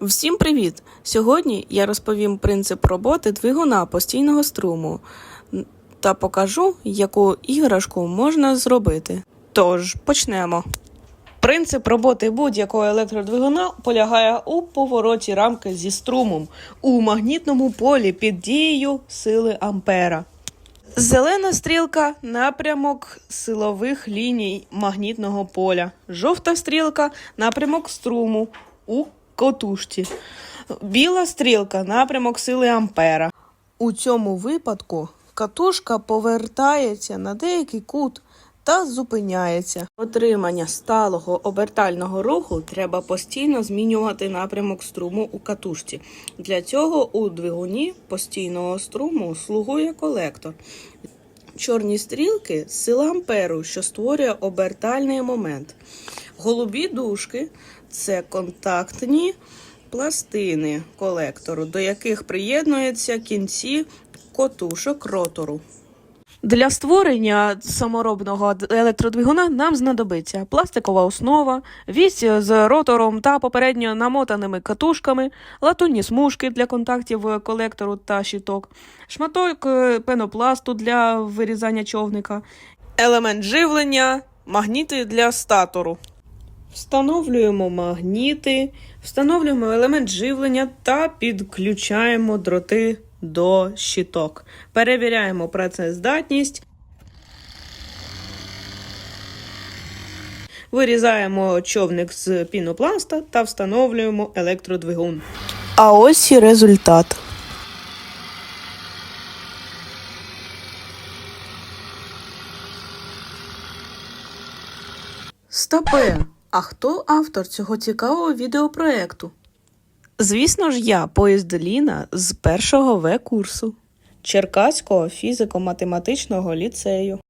Всім привіт! Сьогодні я розповім принцип роботи двигуна постійного струму та покажу, яку іграшку можна зробити. Тож почнемо. Принцип роботи будь-якого електродвигуна полягає у повороті рамки зі струмом у магнітному полі під дією сили Ампера. Зелена стрілка напрямок силових ліній магнітного поля. Жовта стрілка напрямок струму у котушці. Біла стрілка напрямок сили Ампера. У цьому випадку катушка повертається на деякий кут та зупиняється. Отримання сталого обертального руху треба постійно змінювати напрямок струму у катушці. Для цього у двигуні постійного струму слугує колектор. Чорні стрілки сила амперу, що створює обертальний момент. Голубі дужки це контактні пластини колектору, до яких приєднуються кінці котушок ротору. Для створення саморобного електродвигуна нам знадобиться пластикова основа, вісь з ротором та попередньо намотаними катушками, латунні смужки для контактів колектору та щиток, шматок е, пенопласту для вирізання човника, елемент живлення, магніти для статору. Встановлюємо магніти, встановлюємо елемент живлення та підключаємо дроти до щиток. Перевіряємо працездатність. Вирізаємо човник з пінопласта та встановлюємо електродвигун. А ось і результат. Стопе, а хто автор цього цікавого відеопроекту? Звісно ж, я, поїзд Ліна з першого В курсу Черкаського фізико-математичного ліцею.